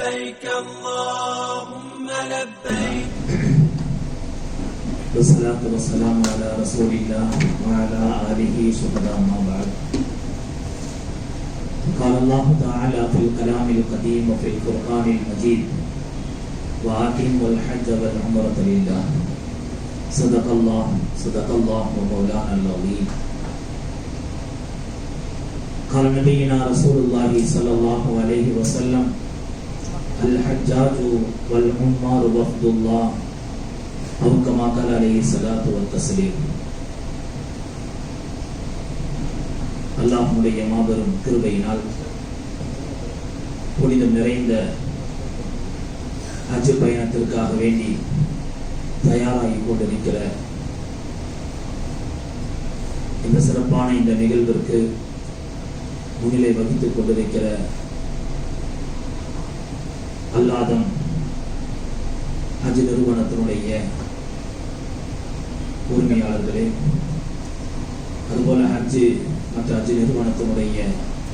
لبيك اللهم لبيك. والصلاة والسلام على رسول الله وعلى آله شهداء ما بعد. قال الله تعالى في الكلام القديم وفي القرآن المجيد وأتم الحج والعمرة لله. صدق الله صدق الله ومولانا العظيم. قال نبينا رسول الله صلى الله عليه وسلم الحجاج والعمار وفد الله أو كما قال عليه الصلاة والتسليم அல்லாஹ்வுடைய மாபெரும் கிருபையினால் புனிதம் நிறைந்த ஹஜ் பயணத்திற்காக வேண்டி தயாராகி கொண்டிருக்கிற இந்த சிறப்பான இந்த நிகழ்விற்கு முன்னிலை வகித்துக் கொண்டிருக்கிற அல்லாதம் ஹஜ் நிறுவனத்தினுடைய உரிமையாளர்களே அதுபோல ஹஜ் மற்ற ஹஜ் நிறுவனத்தினுடைய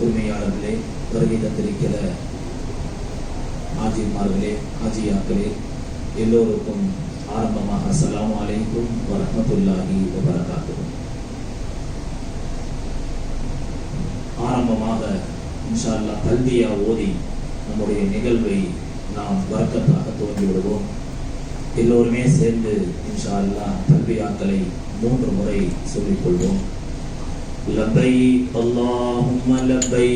உரிமையாளர்களே வருகை தந்திருக்கிற ஆஜிமார்களே ஆஜியாக்களே எல்லோருக்கும் ஆரம்பமாக அஸ்லாம் அலைக்கும் வரமத்துல்லாஹி வபரகாத்துஹு. ஆரம்பமாக இன்ஷா அல்லாஹ் கல்வியா ஓதி நம்முடைய நிகழ்வை நாம் வரக்கத்தாக துவங்கி விடுவோம் எல்லோருமே சேர்ந்து இன்ஷா அல்லாஹ் தல்பியாக்களை மூன்று முறை சொல்லிக் கொள்வோம் லப்பை அல்லாஹும்ம லப்பை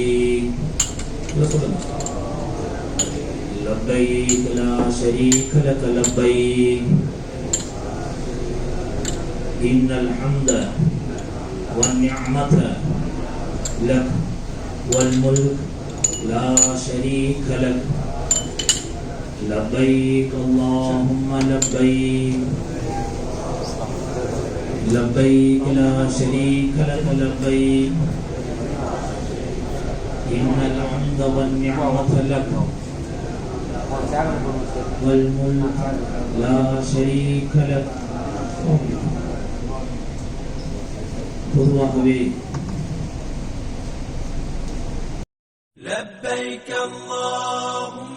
சொல்லுங்க لبيك لا شريك لك لبيك إن الحمد والنعمة لك والملك لا شريك لك لبيك اللهم لبيك لبيك لا شريك لك لبيك إن الحمد والنعمة لك والملك لا شريك لك பொதுவாகவே لبيك اللهم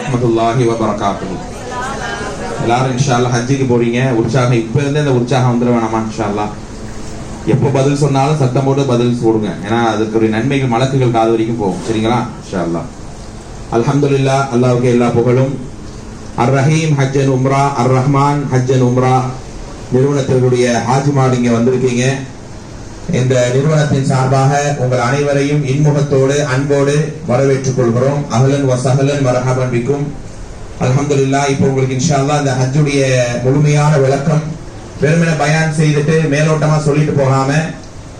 ரஹமத்துல்லாஹி வபரகாத்துஹு. எல்லாரும் இன்ஷால்லா ஹஜ்ஜுக்கு போறீங்க. உற்சாகம் இப்ப இருந்தே இந்த உற்சாகம் வந்துட வேணாமா இன்ஷால்லா எப்போ பதில் சொன்னாலும் சத்தம் போட்டு பதில் போடுங்க. ஏன்னா அதுக்குரிய நன்மைகள் மலக்குகள் காது வரைக்கும் போகும். சரிங்களா? இன்ஷால்லா அல்ஹம்துலில்லா அல்லாஹ்வுக்கு எல்லா புகழும். அர் ரஹீம் ஹஜ்ஜன் உம்ரா அர் ரஹ்மான் ஹஜ்ஜன் உம்ரா. நிறுவனத்தினுடைய ஹாஜிமார் இங்க வந்திருக்கீங்க. இந்த நிறுவனத்தின் சார்பாக உங்கள் அனைவரையும் இன்முகத்தோடு அன்போடு வரவேற்றுக் கொள்கிறோம். அகலன் வசகலன் மரஹபன் பிக்கும். அல்ஹம்துலில்லாஹ் இப்போ உங்களுக்கு இன்ஷால்லா அந்த இந்த ஹஜ்ஜுடைய முழுமையான விளக்கம் வெறுமனை பயான் செய்துட்டு மேலோட்டமா சொல்லிட்டு போகாம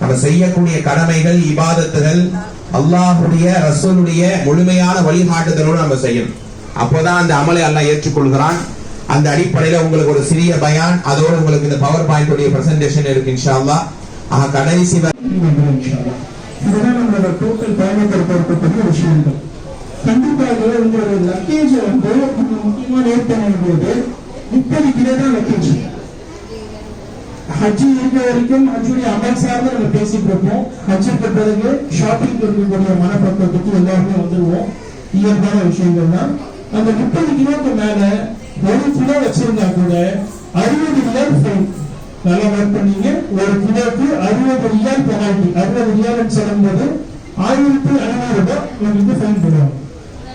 நம்ம செய்யக்கூடிய கடமைகள் இபாதத்துகள் அல்லாஹுடைய ரசூலுடைய முழுமையான வழிகாட்டுதலோடு நம்ம செய்யணும். அப்போதான் அந்த அமலை எல்லாம் ஏற்றுக்கொள்கிறான். அந்த அடிப்படையில உங்களுக்கு ஒரு சிறிய பயான் அதோடு உங்களுக்கு இந்த பவர் பாயிண்ட் பிரசன்டேஷன் இருக்கு இன்ஷால்லா கடைசி வரை இதுதான் நம்மளோட டோட்டல் பயணத்தை பொறுத்தப்பட்ட விஷயங்கள் கண்டிப்பாக உங்களோட லக்கேஜ் வந்து நீங்க முக்கியமா நோட் பண்ணும்போது முப்பது கிலோ தான் லக்கேஜ் ஹஜ்ஜி இருக்க வரைக்கும் ஹஜ்ஜுடைய அமல் சார்ந்து நம்ம பேசிட்டு இருப்போம் ஹஜ்ஜுக்கு பிறகு ஷாப்பிங் இருக்கக்கூடிய மனப்பக்குவத்துக்கு எல்லாருமே வந்துருவோம் இயல்பான விஷயங்கள் தான் அந்த முப்பது கிலோக்கு மேல ஒரு கிலோ வச்சிருந்தா கூட அறுபது கிலோ ஃபைன் நல்லா ஒர்க் பண்ணீங்க ஒரு கிலோக்கு அறுபது ரியால் பெனால்டி அறுபது ரியால் சொல்லும்போது ஆயிரத்தி ஐநூறு ரூபாய் உங்களுக்கு ஃபைன் போடுவாங்க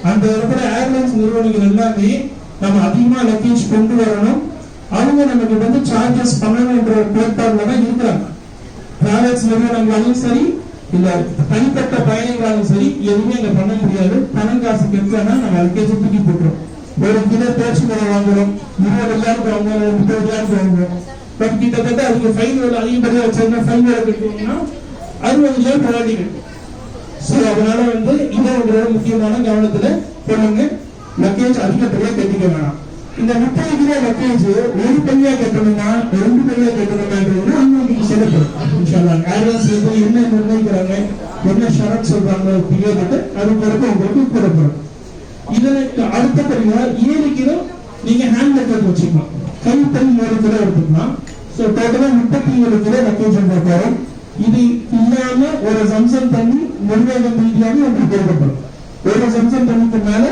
அந்த இருக்கிற ஏர்லைன்ஸ் நிறுவனங்கள் எல்லாமே நம்ம அதிகமா லக்கேஜ் கொண்டு வரணும். அவங்க நமக்கு வந்து சார்ஜஸ் பண்ணணுன்ற ஒரு பிளாட்ஃபார்ம்ல தான் இருக்கிறாங்க. டிராவல்ஸ் நிறுவனங்களாலும் சரி இல்ல தனிப்பட்ட பயணிகளாலும் சரி எதுவுமே அங்க பண்ண முடியாது. பணம் காசு கெட்டனா நம்ம லக்கேஜ் தூக்கி போட்டுரும். ஒரு கிலோ பேச்சு பழம் வாங்குறோம். இருபது ரூபாய்க்கு வாங்குறோம் முப்பது ரூபாய்க்கு வாங்குறோம். கிட்டத்தட்ட அதுக்கு ஃபைன் எவ்வளவு அதிகப்படியா வச்சிருந்தா ஃபைன் எவ்வளவு கட்டுவீங்கன்னா அறுபது ரூபாய் பெனால்டி கட்டும் சோ அதனால வந்து இதை உங்களோட முக்கியமான கவனத்துல கொள்ளுங்க. லக்கேஜ் அதிகப்படியா கட்டிக்க வேணாம். இந்த முப்பது கிலோ லக்கேஜ் ஒரு பையா கட்டணுமா ரெண்டு பையா கட்டணுமான்றது அவங்களுக்கு சிறப்பு இன்ஷால்லா யாரெல்லாம் சேர்ந்து என்ன நிர்ணயிக்கிறாங்க? என்ன ஷரத் சொல்றாங்க தெரியாதுட்டு அது பிறகு உங்களுக்கு கூறப்படும் இதற்கு அடுத்தபடியா ஏழு கிலோ நீங்க ஹேண்ட் லக்கேஜ் வச்சுக்கலாம். கைத்தறி ஏழு கிலோ எடுத்துக்கலாம். ஸோ டோட்டலா முப்பத்தி ஏழு கிலோ லக்கேஜ் போகிறோம் இது இல்லாம ஒரு சம்சம் தண்ணி நிர்வாகம் ரீதியாக ஒன்று கொடுக்கப்படும் ஒரு சம்சம் தண்ணிக்கு மேல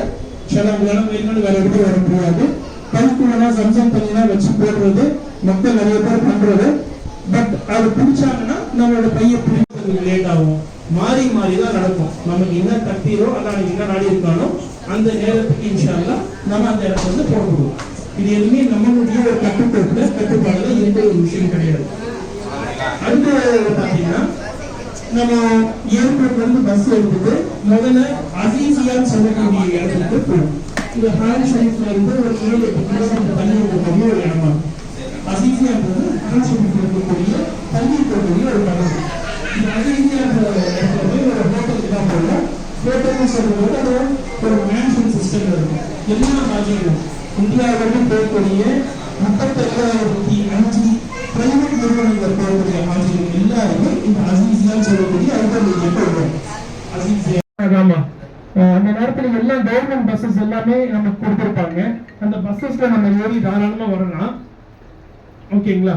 சில உலகம் வேணும்னு வேற எப்படி வர முடியாது. கைக்குள்ளனா சம்சம் தண்ணிலாம் வச்சு போடுறது மக்கள் நிறைய பேர் பண்றது. பட் அது பிடிச்சாங்கன்னா நம்மளோட பைய பிடிக்கிறது லேட் ஆகும். மாறி மாறி தான் நடக்கும். நமக்கு என்ன தட்டியோ அதான் என்ன நாடி இருக்கானோ அந்த நேரத்துக்கு இன்ஷால்லாம் நம்ம அந்த இடத்துல வந்து போட்டுருவோம் இது எதுவுமே நம்மளுடைய கட்டுப்பாட்டுல கட்டுப்பாடுல எந்த ஒரு விஷயம் கிடையாது. அடுத்த பாத்தீங்கன்னா நம்ம ஏர்போர்ட்ல இருந்து பஸ் எடுத்துட்டு முதல்ல அசீசியான்னு சொல்லக்கூடிய இடத்துக்கு போகும் இது ஹாரி ஷரீஃப்ல இருந்து ஒரு ஏழு எட்டு கிலோமீட்டர் தள்ளி இருக்கக்கூடிய ஒரு இடமா? அசீசியான்றது ஹாரி ஷரீஃப்ல இருக்கக்கூடிய தள்ளி இருக்கக்கூடிய ஒரு படம் இந்த அசீசியான்ற இடத்துல போய் ஒரு ஹோட்டலுக்கு தான் போகணும். ஹோட்டல்னு சொல்லும்போது அது ஒரு மேன்ஷன் சிஸ்டம் இருக்கும். எல்லா ராஜ்யங்களும் இந்தியாவிலிருந்து போகக்கூடிய முப்பத்தெட்டாயிரத்தி அஞ்சு பிரைவேட் நிறுவனங்கள் போகக்கூடிய ஆசிரியர்கள் எல்லாருமே இந்த அசீசியான்னு சொல்லக்கூடிய அல்பர்மீடியம் போடுறோம் அசீசியா ஆமா. அந்த நேரத்தில் எல்லாம் கவர்மெண்ட் பஸ்ஸஸ் எல்லாமே நமக்கு கொடுத்துருப்பாங்க. அந்த பஸ்ஸஸ்ல நம்ம ஏறி தாராளமா வரலாம். ஓகேங்களா?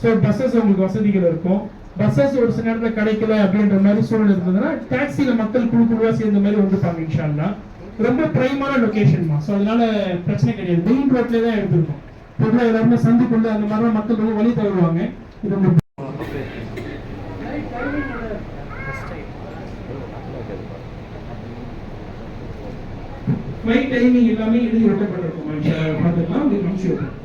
ஸோ பஸ்ஸஸ் உங்களுக்கு வசதிகள் இருக்கும். பஸ்ஸஸ் ஒரு சில நேரத்தில் கிடைக்கல அப்படின்ற மாதிரி சூழல் இருந்ததுன்னா டாக்ஸில மக்கள் குழு குழுவா சேர்ந்த மாதிரி வந்துருப்பாங்க இன்ஷால்லாம் ரொம்ப பிரைமான தான் ஸோ அதனால பிரச்சனை கிடையாது. மெயின் ரோட்ல தான் எடுத்திருக்கோம். பொதுவாக எல்லாருமே கொண்டு அந்த மாதிரிலாம் மக்கள் ரொம்ப வழி தருவாங்க இது ரொம்ப ஃப்ளைட் டைமிங் எல்லாமே எழுதி ஒட்டப்பட்டிருக்கும் பார்த்துக்கலாம். உங்களுக்கு அனுப்பிச்சு விடுறேன்.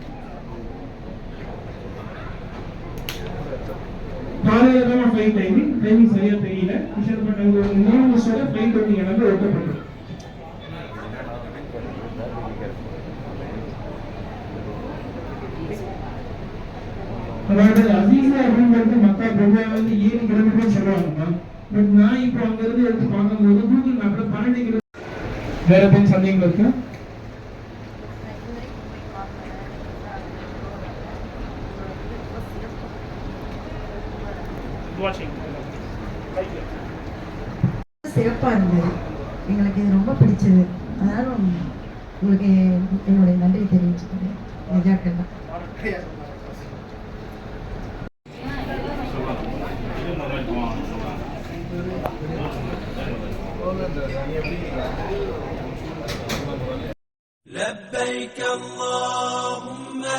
தான் ஃப்ளைட் டைமிங் டைமிங் சரியாக தெரியல. விஷயம் பண்ணுறது மூணு நிமிஷம் ஃப்ளைட் டைமிங் எல்லாமே ஒட்டப்பட்டிருக்கும் அதாவது அசீசா அப்படின்றது மக்கா பொதுவாக வந்து ஏழு கிலோமீட்டர் சொல்லுவாங்க பட் நான் இப்போ அங்க இருந்து எடுத்து பார்க்கும்போது கூகுள் மேப்ல பன்னெண்டு கிலோ வேற எதுவும் சந்தேகங்கள் இருக்கு? சிறப்பா இருந்தது. எங்களுக்கு இது ரொம்ப பிடிச்சது. அதனால உங்களுக்கு என்னுடைய நன்றி தெரிவிச்சுக்கிறேன். நிஜாக்கெல்லாம்